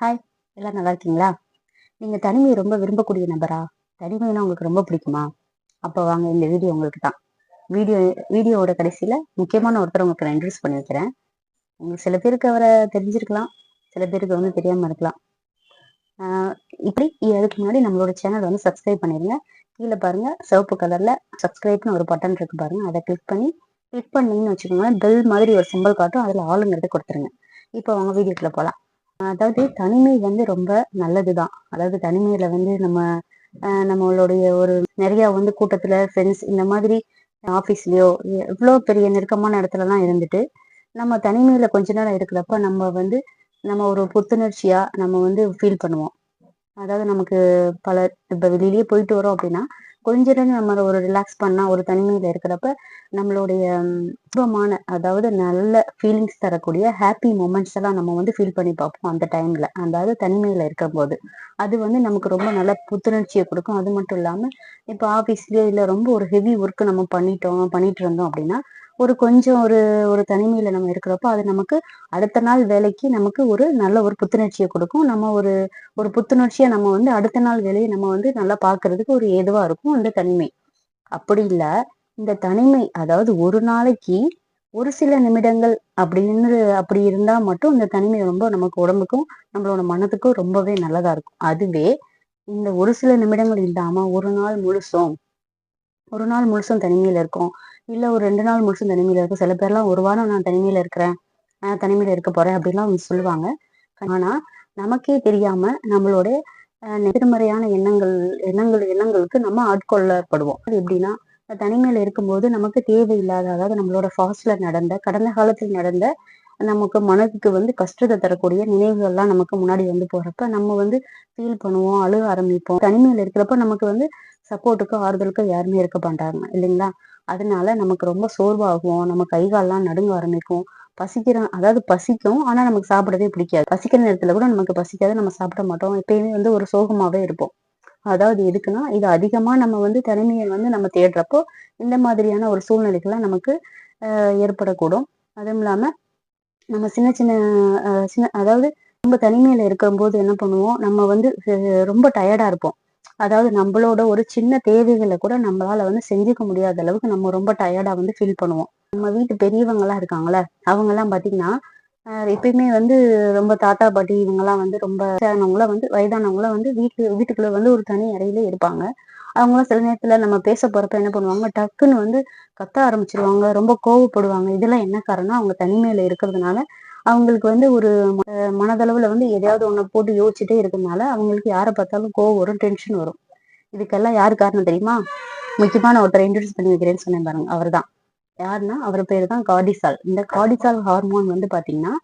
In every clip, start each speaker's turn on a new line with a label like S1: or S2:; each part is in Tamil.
S1: ஹாய் எல்லாம் நல்லா இருக்கீங்களா நீங்கள் தனிமையை ரொம்ப விரும்பக்கூடிய நபரா தனிமைனா உங்களுக்கு ரொம்ப பிடிக்குமா அப்போ வாங்க இந்த வீடியோ உங்களுக்கு தான் வீடியோ வீடியோவோட கடைசியில் முக்கியமான ஒருத்தர் உங்களுக்கு நான் இன்ட்ரடியூஸ் பண்ணி வைக்கிறேன் உங்களுக்கு சில பேருக்கு அவரை தெரிஞ்சிருக்கலாம் சில பேருக்கு வந்து தெரியாமல் இருக்கலாம் இப்படி அதுக்கு முன்னாடி நம்மளோட சேனல் வந்து சப்ஸ்கிரைப் பண்ணிடுங்க கீழே பாருங்க சிவப்பு கலரில் சப்ஸ்கிரைப்னு ஒரு பட்டன் இருக்கு பாருங்க அதை கிளிக் பண்ணி கிளிக் பண்ணீங்கன்னு வச்சுக்கோங்க பெல் மாதிரி ஒரு சிம்பிள் காட்டும் அதில் ஆளுங்கிறது கொடுத்துருங்க இப்போ அவங்க வீடியோக்குள்ளே போகலாம் அதாவது தனிமை வந்து ரொம்ப நல்லதுதான் அதாவது தனிமையில வந்து நம்ம நம்மளுடைய ஒரு நிறைய வந்து கூட்டத்துல ஃப்ரெண்ட்ஸ் இந்த மாதிரி ஆஃபீஸ்லயோ எவ்வளவு பெரிய நெருக்கமான இடத்துலலாம் இருந்துட்டு நம்ம தனிமையில கொஞ்ச நேரம் இருக்கிறப்ப நம்ம வந்து நம்ம ஒரு புத்துணர்ச்சியா நம்ம வந்து ஃபீல் பண்ணுவோம் அதாவது நமக்கு பல இப்ப வெளியிலேயே போயிட்டு வரோம் அப்படின்னா கொஞ்ச நேரம் நம்ம ஒரு ரிலாக்ஸ் பண்ணா ஒரு தனிமையில இருக்கிறப்ப நம்மளுடைய சுபமான அதாவது நல்ல ஃபீலிங்ஸ் தரக்கூடிய ஹாப்பி மூமெண்ட்ஸ் எல்லாம் நம்ம வந்து ஃபீல் பண்ணி பார்ப்போம் அந்த டைம்ல அதாவது இருக்கும் இருக்கும்போது அது வந்து நமக்கு ரொம்ப நல்ல புத்துணர்ச்சியை கொடுக்கும் அது மட்டும் இல்லாம இப்ப ஆஃபீஸ்லேயே இல்ல ரொம்ப ஒரு ஹெவி ஒர்க்கு நம்ம பண்ணிட்டோம் பண்ணிட்டு இருந்தோம் அப்படின்னா ஒரு கொஞ்சம் ஒரு ஒரு தனிமையில நம்ம இருக்கிறப்போ அது நமக்கு அடுத்த நாள் வேலைக்கு நமக்கு ஒரு நல்ல ஒரு புத்துணர்ச்சியை கொடுக்கும் நம்ம ஒரு ஒரு புத்துணர்ச்சியா நம்ம வந்து அடுத்த நாள் வேலையை நம்ம வந்து நல்லா பாக்குறதுக்கு ஒரு ஏதுவா இருக்கும் அந்த தனிமை அப்படி இல்ல இந்த தனிமை அதாவது ஒரு நாளைக்கு ஒரு சில நிமிடங்கள் அப்படின்னு அப்படி இருந்தா மட்டும் இந்த தனிமை ரொம்ப நமக்கு உடம்புக்கும் நம்மளோட மனதுக்கும் ரொம்பவே நல்லதா இருக்கும் அதுவே இந்த ஒரு சில நிமிடங்கள் இல்லாம ஒரு நாள் முழுசும் ஒரு நாள் முழுசும் தனிமையில இருக்கும் இல்லை ஒரு ரெண்டு நாள் முழுசும் தனிமையில் இருக்க சில பேர்லாம் ஒரு வாரம் நான் தனிமையில் இருக்கிறேன் நான் தனிமையில் இருக்க போகிறேன் அப்படிலாம் சொல்லுவாங்க ஆனால் நமக்கே தெரியாமல் நம்மளோட எதிர்மறையான எண்ணங்கள் எண்ணங்கள் எண்ணங்களுக்கு நம்ம ஆட்கொள்ளப்படுவோம் அது எப்படின்னா தனிமையில் இருக்கும்போது நமக்கு தேவையில்லாத அதாவது நம்மளோட ஃபாஸ்டில் நடந்த கடந்த காலத்தில் நடந்த நமக்கு மனதுக்கு வந்து கஷ்டத்தை தரக்கூடிய நினைவுகள்லாம் நமக்கு முன்னாடி வந்து போகிறப்ப நம்ம வந்து ஃபீல் பண்ணுவோம் அழுக ஆரம்பிப்போம் தனிமையில் இருக்கிறப்ப நமக்கு வந்து சப்போர்ட்டுக்கோ ஆறுதலுக்கோ யாருமே இருக்க மாட்டாங்க இல்லைங்களா அதனால நமக்கு ரொம்ப சோர்வாகும் நம்ம கை கால்லாம் நடுங்க ஆரம்பிக்கும் பசிக்கிற அதாவது பசிக்கும் ஆனா நமக்கு சாப்பிடவே பிடிக்காது பசிக்கிற நேரத்துல கூட நமக்கு பசிக்காது நம்ம சாப்பிட மாட்டோம் எப்பயுமே வந்து ஒரு சோகமாவே இருப்போம் அதாவது எதுக்குன்னா இது அதிகமா நம்ம வந்து தனிமையை வந்து நம்ம தேடுறப்போ இந்த மாதிரியான ஒரு சூழ்நிலைகள்லாம் நமக்கு ஏற்படக்கூடும் அதுவும் இல்லாம நம்ம சின்ன சின்ன சின்ன அதாவது ரொம்ப தனிமையில இருக்கும்போது என்ன பண்ணுவோம் நம்ம வந்து ரொம்ப டயர்டா இருப்போம் அதாவது நம்மளோட ஒரு சின்ன தேவைகளை கூட நம்மளால வந்து செஞ்சுக்க முடியாத அளவுக்கு நம்ம ரொம்ப டயர்டா வந்து ஃபீல் பண்ணுவோம் நம்ம வீட்டு பெரியவங்களாம் அவங்க அவங்கெல்லாம் பார்த்தீங்கன்னா எப்பயுமே வந்து ரொம்ப தாத்தா பாட்டி இவங்கெல்லாம் வந்து ரொம்ப வந்து வயதானவங்களாம் வந்து வீட்டு வீட்டுக்குள்ள வந்து ஒரு தனி அறையில இருப்பாங்க அவங்களாம் சில நேரத்துல நம்ம பேச போறப்ப என்ன பண்ணுவாங்க டக்குன்னு வந்து கத்த ஆரம்பிச்சிருவாங்க ரொம்ப கோவப்படுவாங்க இதெல்லாம் என்ன காரணம் அவங்க தனிமையில இருக்கிறதுனால அவங்களுக்கு வந்து ஒரு மனதளவில் வந்து எதையாவது ஒன்று போட்டு யோசிச்சுட்டே இருக்கிறதுனால அவங்களுக்கு யாரை பார்த்தாலும் கோவம் வரும் டென்ஷன் வரும் இதுக்கெல்லாம் யார் காரணம் தெரியுமா முக்கியமான ஒருத்தர் இன்ட்ரடியூஸ் பண்ணி வைக்கிறேன்னு சொன்னேன் பாருங்க அவர்தான் யாருன்னா அவர் பேர் தான் கார்டிசால் இந்த கார்டிசால் ஹார்மோன் வந்து பாத்தீங்கன்னா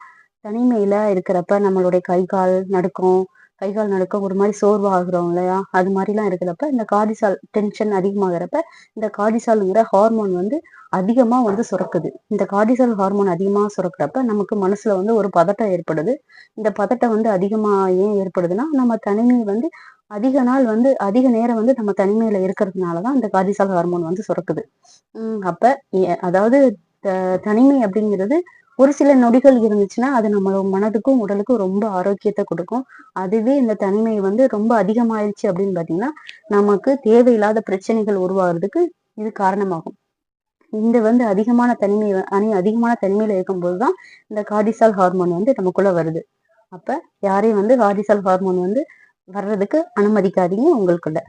S1: தனிமையில இருக்கிறப்ப நம்மளுடைய கை கால் நடுக்கம் கை கால் ஒரு மாதிரி சோர்வாகிறோம் இல்லையா அது மாதிரிலாம் இருக்கிறப்ப இந்த காதிசால் டென்ஷன் அதிகமாகிறப்ப இந்த கார்டிசாலுங்கிற ஹார்மோன் வந்து அதிகமாக வந்து சுரக்குது இந்த கார்டிசால் ஹார்மோன் அதிகமாக சுரக்கிறப்ப நமக்கு மனசில் வந்து ஒரு பதட்டம் ஏற்படுது இந்த பதட்டம் வந்து அதிகமாக ஏன் ஏற்படுதுன்னா நம்ம தனிமை வந்து அதிக நாள் வந்து அதிக நேரம் வந்து நம்ம தனிமையில இருக்கிறதுனால தான் இந்த காதிசால் ஹார்மோன் வந்து சுரக்குது அப்போ அதாவது தனிமை அப்படிங்கிறது ஒரு சில நொடிகள் இருந்துச்சுன்னா அது நம்மளோட மனதுக்கும் உடலுக்கும் ரொம்ப ஆரோக்கியத்தை கொடுக்கும் அதுவே இந்த தனிமை வந்து ரொம்ப அதிகமாயிருச்சு அப்படின்னு பார்த்தீங்கன்னா நமக்கு தேவையில்லாத பிரச்சனைகள் உருவாகிறதுக்கு இது காரணமாகும் இந்த வந்து அதிகமான தனிமை அணி அதிகமான தனிமையில இருக்கும்போதுதான் தான் இந்த கார்டிசால் ஹார்மோன் வந்து நமக்குள்ள வருது அப்ப யாரையும் வந்து கார்டிசால் ஹார்மோன் வந்து வர்றதுக்கு அனுமதிக்காதீங்க உங்களுக்குள்ள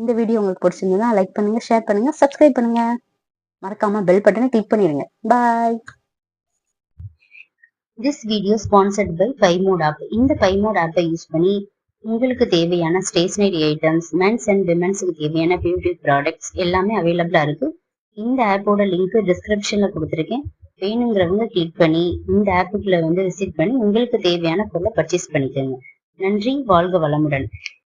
S1: இந்த வீடியோ உங்களுக்கு பிடிச்சிருந்ததுன்னா லைக் பண்ணுங்க ஷேர் பண்ணுங்க சப்ஸ்கிரைப் பண்ணுங்க மறக்காம பெல் பட்டனை கிளிக் பண்ணிடுங்க bye
S2: this video sponsored by பைமோட் ஆப் இந்த பைமோட் ஆப்பை யூஸ் பண்ணி உங்களுக்கு தேவையான ஸ்டேஷனரி ஐட்டம்ஸ் மென்ஸ் அண்ட் விமென்ஸுக்கு தேவையான பியூட்டி ப்ராடக்ட்ஸ் எல்லாமே அவைலபிளாக இருக்கு இந்த ஆப்போட லிங்க் டிஸ்கிரிப்ஷனில் கொடுத்துருக்கேன் வேணுங்கிறவங்க கிளிக் பண்ணி இந்த ஆப்புக்குள்ள வந்து விசிட் பண்ணி உங்களுக்கு தேவையான பொருளை பர்ச்சேஸ் பண்ணிக்கோங்க நன்றி வாழ்க வளமுடன்